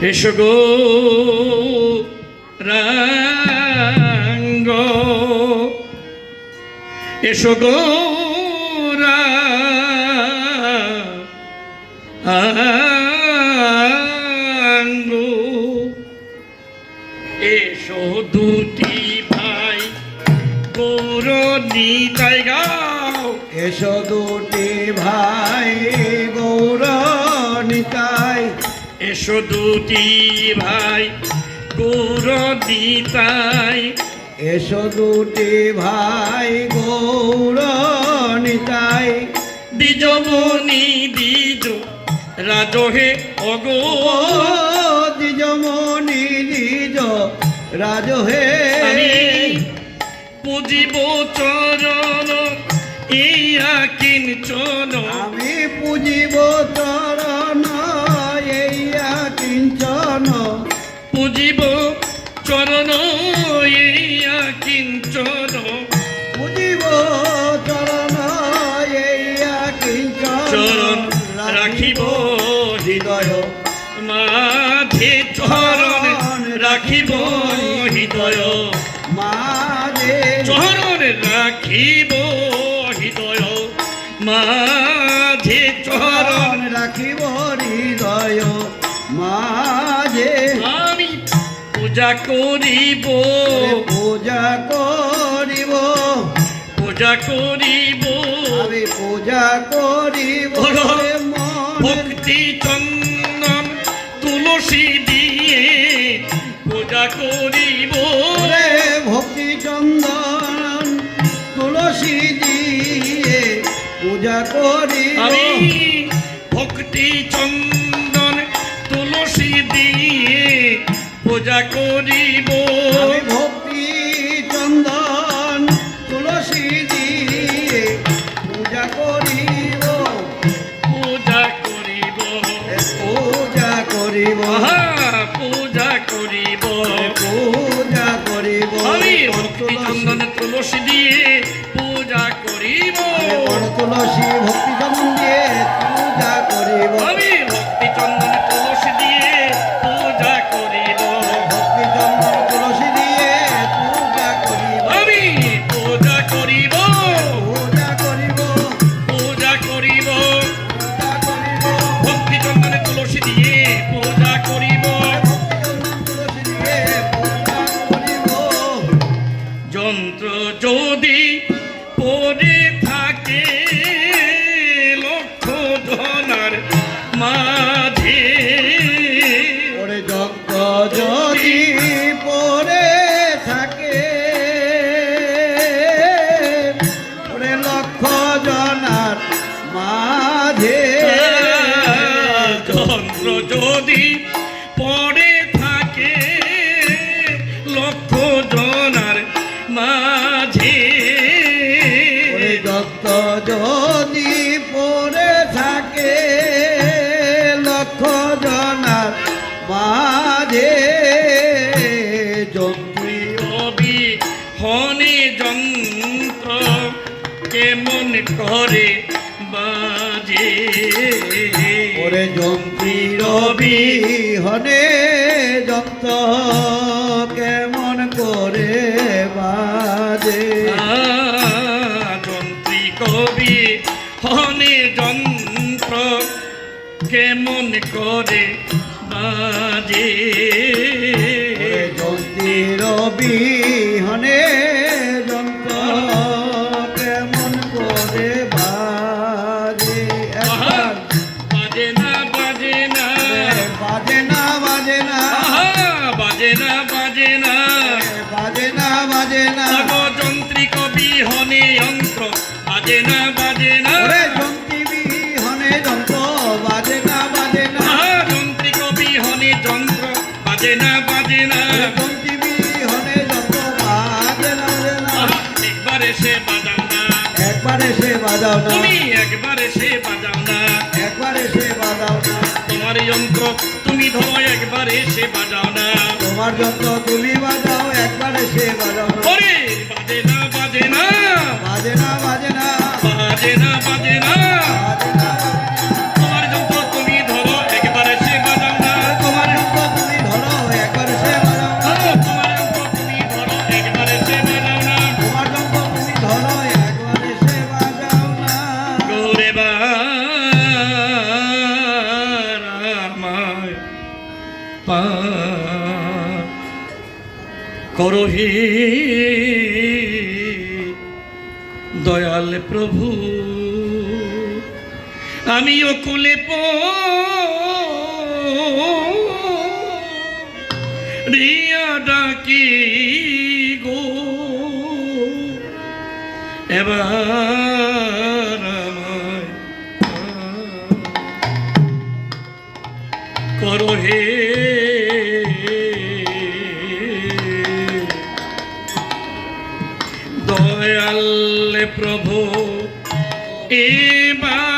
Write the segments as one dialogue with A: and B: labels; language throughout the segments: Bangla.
A: এসো গো রাঙ্গ। এসো গো রাঙ্গ এসো দুটি ভাই, গৌরনী, তাই গাও।
B: এসো দুটি ভাই
A: এসো দুটি ভাই গৌরনী তাই
B: এসো দুটি ভাই গৌর নিতাই
A: দ্বিজমণি দ্বিজ রাজহে অগো।
B: দ্বিজ রাজ হে
A: আমি পুজিব চরণ ইয়া কিঞ্চন
B: আমি পুজিব চরণ কিঞ্চন?
A: পুজিব চরণ ইয়া কিঞ্চন।
B: পুজিব চরণ এইয়া কিঞ্চন।
A: চরণ রাখিব
B: হৃদয়।
A: মাঝে চরণ রাখিব হৃদয়।
B: মাঝে
A: চরণ রাখিব হৃদয়। মাঝে চরণ
B: চরণ
A: পূজা করিব।
B: পূজা করিব।
A: পূজা করিব।
B: আমি পূজা করিব।
A: ভক্তি চন্দন তুলসী দিয়ে পূজা করিব।
B: রে ভক্তি চন্দন তুলসী দিয়ে পূজা করি
A: আমি ভক্তি চন্দন তুলসী দিয়ে পূজা করিব।
B: ভক্তি চন্দন তুলসী দিয়ে পূজা করিব।
A: পূজা করিব।
B: পূজা করিব।
A: পূজা করিব।
B: পূজা করিব।
A: আমি ভক্তি চন্দন তুলসী দিয়ে পূজা করিব।
B: তুলসী ভক্তি চন্দন দিয়ে পূজা করিব।
A: আমি ভক্তি চন্দন তুলসী দিয়ে
B: ভক্তি
A: মাঝে যন্ত্রী রবি হনে যন্ত্র কেমন করে বাজে?
B: ওরে যন্ত্রী রবি হনে যত কেমন করে বাজে?
A: যন্ত্রী কবি হনে যন্ত্র কেমন করে বাজে।
B: ওরে যন্ত্রী রবি হনে যন্ত্র কেমন করে বাজে
A: না বাজে না।
B: বাজে না বাজে না।
A: বাজে না বাজাও না তুমি একবার এসে বাজাও না।
B: একবার এসে বাজাও না।
A: তোমার যন্ত্র তুমি ধরো একবার এসে বাজাও না।
B: তোমার যন্ত্র তুমি বাজাও একবার এসে বাজাও না।
A: বাজে না বাজে না। করহি দয়াল প্রভু আমি অকুলে পিয়া ডাকি গো। এবার করহে দয়াল প্রভু
B: ইমা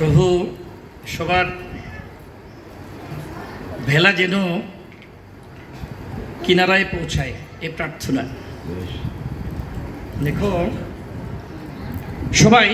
A: প্রভু সবার ভেলা যেন কিনারায় পৌঁছায় এ প্রার্থনা। দেখো সবাই